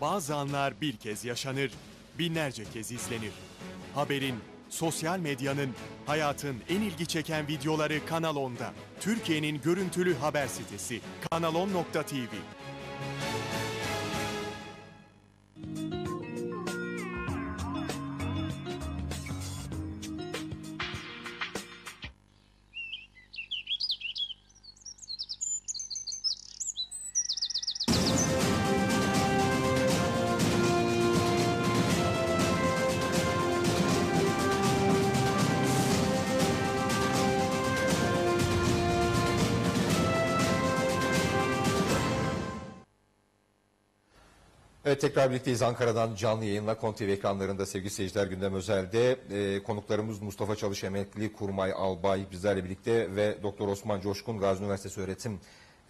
Bazı anlar bir kez yaşanır, binlerce kez izlenir. Haberin, sosyal medyanın, hayatın en ilgi çeken videoları Kanal 10'da. Türkiye'nin görüntülü haber sitesi kanalon.tv. Evet tekrar birlikteyiz Ankara'dan canlı yayınla KON TV ekranlarında sevgili seyirciler gündem özelde e, konuklarımız Mustafa Çalış emekli kurmay albay bizlerle birlikte ve Doktor Osman Coşkun Gazi Üniversitesi öğretim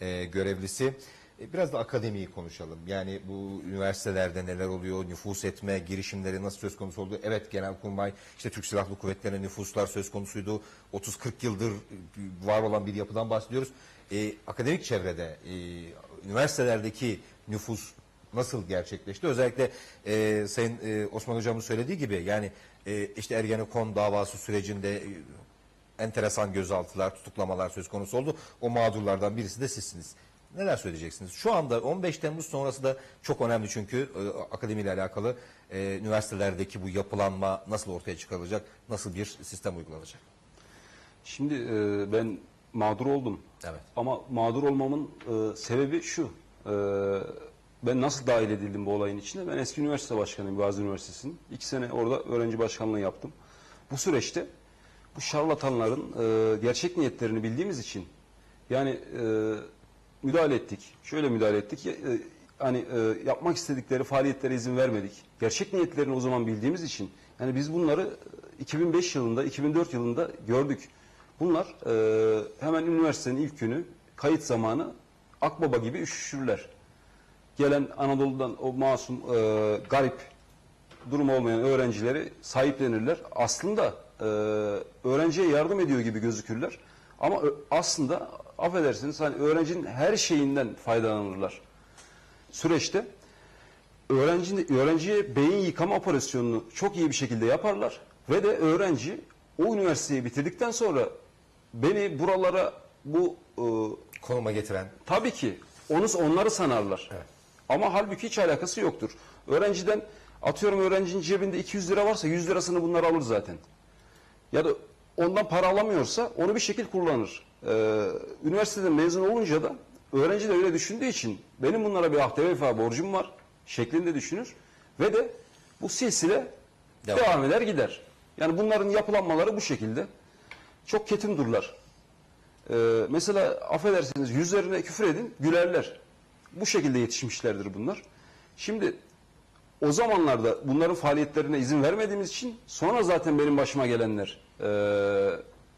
e, görevlisi. E, biraz da akademiyi konuşalım. Yani bu üniversitelerde neler oluyor, nüfus etme girişimleri nasıl söz konusu oldu? Evet Genelkurmay işte Türk Silahlı Kuvvetleri'ne nüfuslar söz konusuydu. 30-40 yıldır e, var olan bir yapıdan bahsediyoruz. E, akademik çevrede e, üniversitelerdeki nüfus nasıl gerçekleşti? Özellikle e, Sayın e, Osman Hocam'ın söylediği gibi yani e, işte Ergenekon davası sürecinde e, enteresan gözaltılar, tutuklamalar söz konusu oldu. O mağdurlardan birisi de sizsiniz. Neler söyleyeceksiniz? Şu anda 15 Temmuz sonrası da çok önemli çünkü e, akademiyle alakalı e, üniversitelerdeki bu yapılanma nasıl ortaya çıkarılacak, nasıl bir sistem uygulanacak? Şimdi e, ben mağdur oldum. Evet. Ama mağdur olmamın e, sebebi şu. E, ben nasıl dahil edildim bu olayın içine? Ben eski üniversite başkanıyım Gazi Üniversitesi'nin. İki sene orada öğrenci başkanlığı yaptım. Bu süreçte bu şarlatanların e, gerçek niyetlerini bildiğimiz için yani e, müdahale ettik. Şöyle müdahale ettik. E, hani e, yapmak istedikleri faaliyetlere izin vermedik. Gerçek niyetlerini o zaman bildiğimiz için yani biz bunları e, 2005 yılında, 2004 yılında gördük. Bunlar e, hemen üniversitenin ilk günü kayıt zamanı akbaba gibi üşüşürler. Gelen Anadolu'dan o masum, e, garip durum olmayan öğrencileri sahiplenirler. Aslında e, öğrenciye yardım ediyor gibi gözükürler. Ama ö- aslında affedersiniz hani öğrencinin her şeyinden faydalanırlar. Süreçte öğrencinin, öğrenciye beyin yıkama operasyonunu çok iyi bir şekilde yaparlar. Ve de öğrenci o üniversiteyi bitirdikten sonra beni buralara bu e, Konuma getiren Tabii ki onu onları sanarlar. Ama halbuki hiç alakası yoktur. Öğrenciden atıyorum öğrencinin cebinde 200 lira varsa 100 lirasını bunlar alır zaten. Ya da ondan para alamıyorsa onu bir şekil kullanır. Ee, üniversiteden mezun olunca da öğrenci de öyle düşündüğü için benim bunlara bir ahde vefa borcum var şeklinde düşünür. Ve de bu silsile Devam. devam eder gider. Yani bunların yapılanmaları bu şekilde. Çok ketumdurlar. Ee, mesela affedersiniz yüzlerine küfür edin gülerler. Bu şekilde yetişmişlerdir bunlar. Şimdi o zamanlarda bunların faaliyetlerine izin vermediğimiz için sonra zaten benim başıma gelenler ee,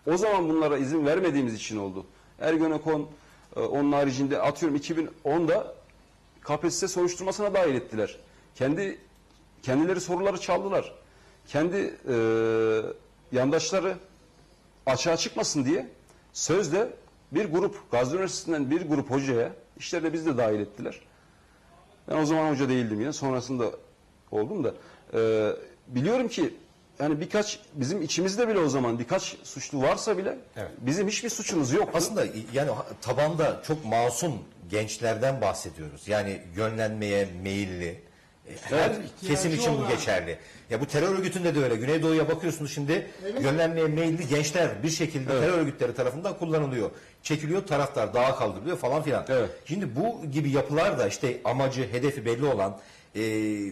o zaman bunlara izin vermediğimiz için oldu. Ergenekon e, onun haricinde atıyorum 2010'da KPSS soruşturmasına dahil ettiler. Kendi kendileri soruları çaldılar. Kendi e, yandaşları açığa çıkmasın diye sözde bir grup, Gazi Üniversitesi'nden bir grup hocaya, işlerine biz de dahil ettiler. Ben o zaman hoca değildim yine, sonrasında oldum da. e, biliyorum ki yani birkaç, bizim içimizde bile o zaman birkaç suçlu varsa bile Evet. bizim hiçbir suçumuz yok. Aslında yani tabanda çok masum gençlerden bahsediyoruz. Yani yönlenmeye meyilli. Her Evet. kesim için bu geçerli. Ya bu terör örgütünde de öyle. Güneydoğu'ya bakıyorsunuz şimdi yönlenmeye meyilli gençler bir şekilde terör örgütleri tarafından kullanılıyor. Çekiliyor taraftar dağa kaldırılıyor falan filan. Evet. Şimdi bu gibi yapılar da işte amacı, hedefi belli olan e,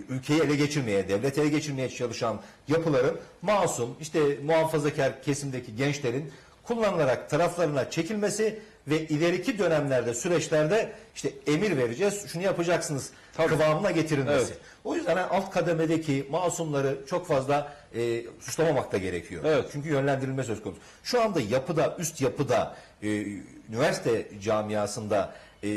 ülkeyi ele geçirmeye, devleti ele geçirmeye çalışan yapıların masum, işte muhafazakar kesimdeki gençlerin kullanılarak taraflarına çekilmesi ve ileriki dönemlerde, süreçlerde işte emir vereceğiz, şunu yapacaksınız Tabii. kıvamına getirilmesi. Evet. O yüzden hani alt kademedeki masumları çok fazla e, suçlamamak da gerekiyor. Evet. Çünkü yönlendirilme söz konusu. Şu anda yapıda, üst yapıda, e, üniversite camiasında e,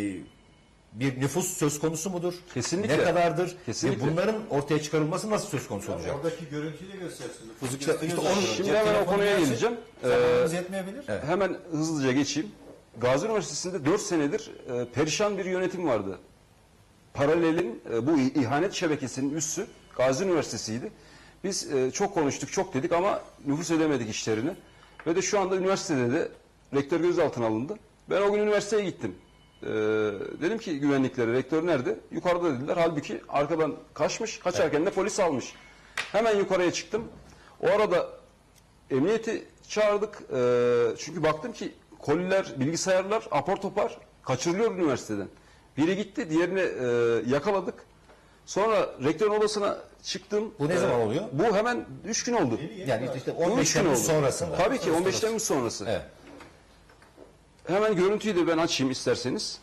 bir nüfus söz konusu mudur? Kesinlikle. Ne kadardır? Kesinlikle. Ve bunların ortaya çıkarılması nasıl söz konusu olacak? Oradaki görüntüyü de göstersin. Nüfus İşte- işte onu-. Şimdi hemen o konuya geleceğim. Ee, Zamanımız yetmeyebilir. Hemen hızlıca geçeyim. Gazi Üniversitesi'nde 4 senedir e, perişan bir yönetim vardı. paralelin e, bu ihanet şebekesinin üssü Gazi Üniversitesi'ydi. Biz e, çok konuştuk, çok dedik ama nüfus edemedik işlerini. Ve de şu anda üniversitede de rektör gözaltına alındı. Ben o gün üniversiteye gittim. Ee, dedim ki güvenliklere rektör nerede? Yukarıda dediler. Halbuki arkadan kaçmış. Kaçarken de polis almış. Hemen yukarıya çıktım. O arada emniyeti çağırdık. Ee, çünkü baktım ki koliler, bilgisayarlar apar topar kaçırılıyor üniversiteden. Biri gitti, diğerini e, yakaladık. Sonra rektörün odasına çıktım. Bu ne zaman oluyor? Bu hemen 3 gün oldu. Yani işte Bu 15 üç gün Temmuz oldu. sonrasında. Tabii ki 15 Temmuz sonrası. Evet. Hemen görüntüyü de ben açayım isterseniz.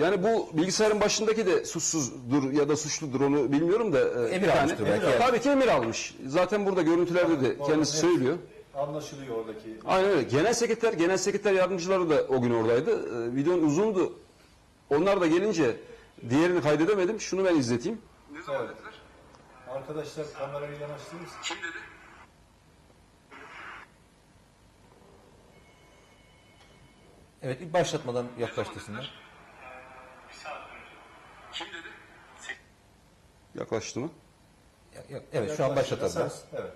Yani bu bilgisayarın başındaki de suçsuzdur ya da suçludur onu bilmiyorum da. e, Emir bir almıştır belki. Tabii ki emir almış. Zaten burada görüntülerde de kendisi söylüyor. Anlaşılıyor oradaki. Aynen öyle. Genel sekreter, genel sekreter yardımcıları da o gün oradaydı. Ee, videonun uzundu. Onlar da gelince diğerini kaydedemedim. Şunu ben izleteyim. Ne zaman dediler? Arkadaşlar kamerayı yanaştırırız. Kim dedi? Evet bir başlatmadan yaklaştırsınlar. Kim dedi? Yaklaştı mı? Ya- ya- Evet şu an başlatabiliriz. Evet.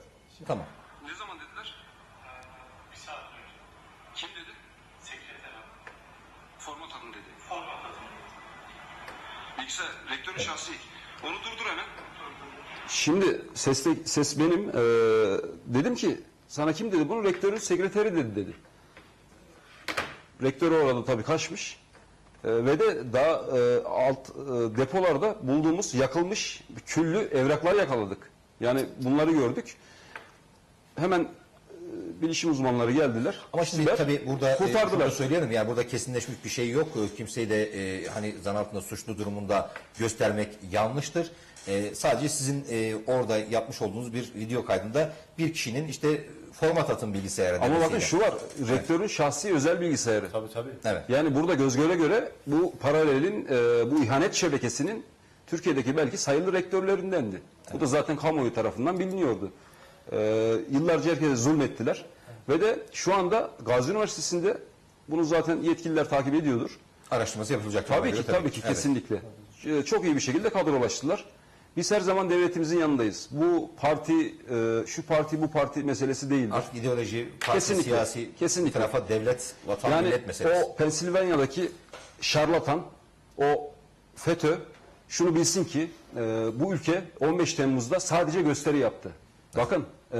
Tamam. Ne zaman dediler? Bir saat önce. Kim dedi? Sekreter abi. Format atın dedi. Format atın. Bilgisayar, rektörün şahsi. Onu durdur hemen. Şimdi ses, ses benim. Ee, dedim ki sana kim dedi bunu? Rektörün sekreteri dedi dedi. Rektör orada tabii kaçmış. Ee, ve de daha e, alt e, depolarda bulduğumuz yakılmış küllü evraklar yakaladık. Yani bunları gördük. Hemen bilişim uzmanları geldiler. Ama şimdi Sizler tabii burada e, kurtardılar. da söyleyelim yani burada kesinleşmiş bir şey yok. E, Kimseyi de e, hani zan altında suçlu durumunda göstermek yanlıştır. E, sadece sizin e, orada yapmış olduğunuz bir video kaydında bir kişinin işte format atın bilgisayara Ama bakın şu var. Rektörün şahsi özel bilgisayarı. Tabii tabii. Evet. Yani burada göz göre göre bu paralelin, e, bu ihanet şebekesinin Türkiye'deki belki sayılı rektörlerindendi. Bu da zaten kamuoyu tarafından biliniyordu. E, yıllarca herkese zulmettiler. Ve de şu anda Gazi Üniversitesi'nde bunu zaten yetkililer takip ediyordur. Araştırması yapılacak. Tabii ki göre, tabii ki Evet. kesinlikle. E, Çok iyi bir şekilde kadrolaştılar. Biz her zaman devletimizin yanındayız. Bu parti, e, şu parti, bu parti meselesi değildir. Artık ideoloji, parti, Kesinlikle, siyasi kesinlikle. tarafa devlet, vatan, Yani millet meselesi. o Pensilvanya'daki şarlatan, o FETÖ şunu bilsin ki e, bu ülke 15 Temmuz'da sadece gösteri yaptı. Bakın e,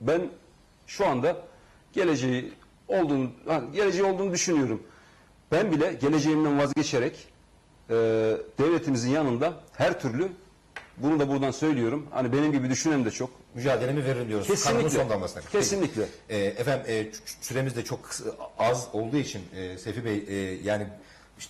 ben şu anda geleceği olduğunu, ha, geleceği olduğunu düşünüyorum. Ben bile geleceğimden vazgeçerek e, devletimizin yanında her türlü bunu da buradan söylüyorum. Hani benim gibi düşünen de çok. Mücadelemi veririm diyoruz. Kanunun Kesinlikle. son damlasına. Peki. Kesinlikle. E, efendim e, süremiz de çok az olduğu için e, Seyfi Bey e, yani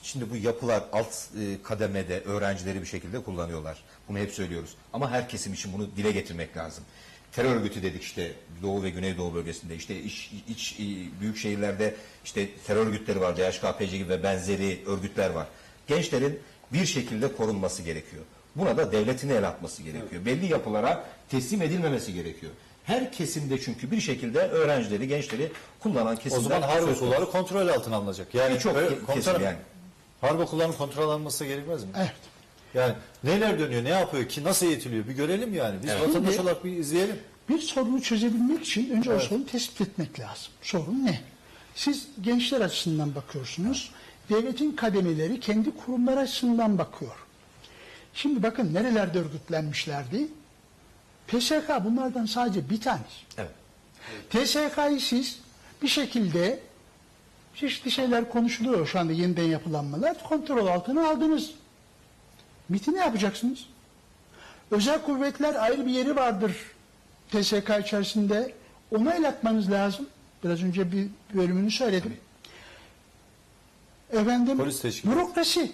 şimdi bu yapılar alt e, kademede öğrencileri bir şekilde kullanıyorlar. Bunu hep söylüyoruz. Ama her kesim için bunu dile getirmek lazım. Terör örgütü dedik işte Doğu ve Güneydoğu bölgesinde işte iç, iç e, büyük şehirlerde işte terör örgütleri var. DHKPC gibi ve benzeri örgütler var. Gençlerin bir şekilde korunması gerekiyor. Buna da devletin el atması gerekiyor. Belli yapılara teslim edilmemesi gerekiyor. Her kesimde çünkü bir şekilde öğrencileri, gençleri kullanan O kesimler zaman harp okulları kontrol altına alınacak. Yani ke- komutanım, kesim yani. Harp okullarının kontrol alınması gerekmez mi? Evet. Yani neler dönüyor, ne yapıyor, ki nasıl eğitiliyor bir görelim yani. Biz vatandaş Şimdi- olarak bir izleyelim. Bir sorunu çözebilmek için önce o sorunu tespit etmek lazım. Sorun ne? Siz gençler açısından bakıyorsunuz. Devletin kademeleri kendi kurumlar açısından bakıyor. Şimdi bakın nerelerde örgütlenmişlerdi? PSK bunlardan sadece bir tanesi. Evet. TSK'yı siz bir şekilde çeşitli şeyler konuşuluyor şu anda yeniden yapılanmalar. Kontrol altına aldınız. MIT'i ne yapacaksınız? Özel kuvvetler ayrı bir yeri vardır TSK içerisinde. Ona el atmanız lazım. Biraz önce bir bölümünü söyledim. Efendim, Polis teşkilatı. bürokrasi.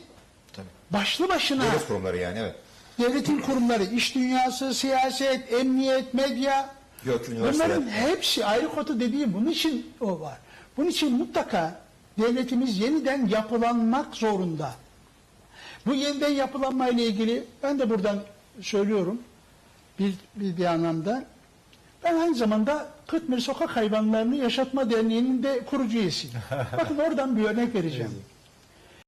Tabii. Başlı başına Devlet kurumları yani evet. devletin kurumları, iş dünyası, siyaset, emniyet, medya. Yok. Bunların hepsi ayrı kotu dediğim bunun için o var. Bunun için mutlaka devletimiz yeniden yapılanmak zorunda. Bu yeniden yapılanma ile ilgili ben de buradan söylüyorum bir, bir, bir anlamda. Ben aynı zamanda Kırkmir Sokak Hayvanlarını Yaşatma Derneği'nin de kurucu üyesiyim. Bakın oradan bir örnek vereceğim.